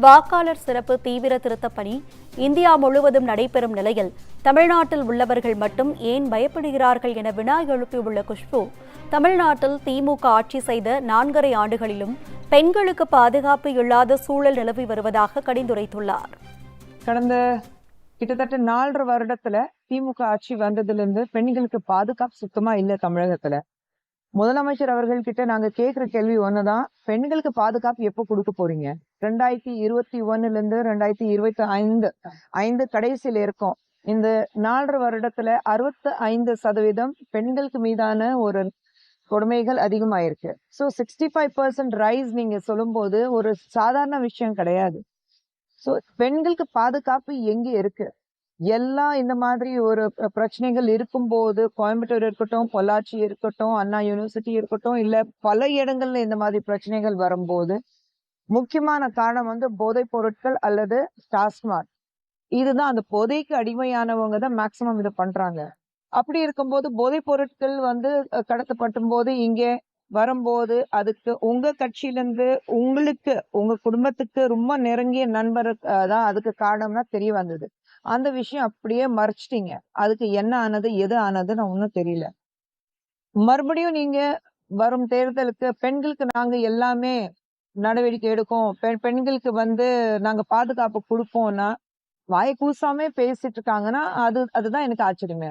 வாக்காளர் சிறப்பு தீவிர திருத்தப் பணி இந்தியா முழுவதும் நடைபெறும் நிலையில் தமிழ்நாட்டில் உள்ளவர்கள் மட்டும் ஏன் பயப்படுகிறார்கள் என வினா எழுப்பியுள்ள குஷ்பு தமிழ்நாட்டில் திமுக ஆட்சி செய்த நான்கரை ஆண்டுகளிலும் பெண்களுக்கு பாதுகாப்பு இல்லாத சூழல் நிலவி வருவதாக கடிந்துரைத்துள்ளார். கடந்த கிட்டத்தட்ட நாலரை வருடத்துல திமுக ஆட்சி வந்ததுல இருந்து பெண்களுக்கு பாதுகாப்பு சுத்தமா இல்ல தமிழகத்துல. முதலமைச்சர் அவர்கள் கிட்ட நாங்க கேக்குற கேள்வி ஒண்ணுதான். பெண்களுக்கு பாதுகாப்பு எப்போ கொடுக்க போறீங்க? ரெண்டாயிரத்தி இருபத்தி ஒண்ணுல இருந்து ரெண்டாயிரத்தி இருபத்தி ஐந்து ஐந்து கடைசியில இருக்கும். இந்த நாலரை வருடத்துல அறுபத்தி ஐந்து சதவீதம் பெண்களுக்கு மீதான ஒரு கொடுமைகள் அதிகமாயிருக்கு. So sixty five percent rise நீங்க சொல்லும்போது ஒரு சாதாரண விஷயம் கிடையாது. ஸோ பெண்களுக்கு பாதுகாப்பு எங்க இருக்கு? எல்லாம் இந்த மாதிரி ஒரு பிரச்சனைகள் இருக்கும்போது கோயம்புத்தூர் இருக்கட்டும் பொள்ளாச்சி இருக்கட்டும் அண்ணா யூனிவர்சிட்டி இருக்கட்டும் இல்லை பல இடங்கள்ல இந்த மாதிரி பிரச்சனைகள் வரும்போது முக்கியமான காரணம் வந்து போதைப் பொருட்கள் அல்லது டாஸ்மாக். இதுதான் அந்த போதைக்கு அடிமையானவங்க தான் மேக்சிமம் இதை பண்றாங்க. அப்படி இருக்கும்போது போதைப் பொருட்கள் வந்து கடத்தப்பட்டும் போது இங்கே வரும்போது அதுக்கு உங்க கட்சியிலேருந்து உங்களுக்கு உங்க குடும்பத்துக்கு ரொம்ப நெருங்கிய நண்பர் தான் அதுக்கு காரணம்னா தெரிய வந்தது. அந்த விஷயம் அப்படியே மறைச்சிட்டீங்க. அதுக்கு என்ன ஆனது எது ஆனதுன்னு ஒன்றும் தெரியல. மறுபடியும் நீங்க வரும் தேர்தலுக்கு பெண்களுக்கு நாங்க எல்லாமே நடவடிக்கை எடுக்கும். பெண் பெண்களுக்கு வந்து நாங்க பாதுகாப்பு கொடுப்போம்னா வாயை கூசாமே பேசிட்டு இருக்காங்கன்னா அது அதுதான் எனக்கு ஆச்சரியமே.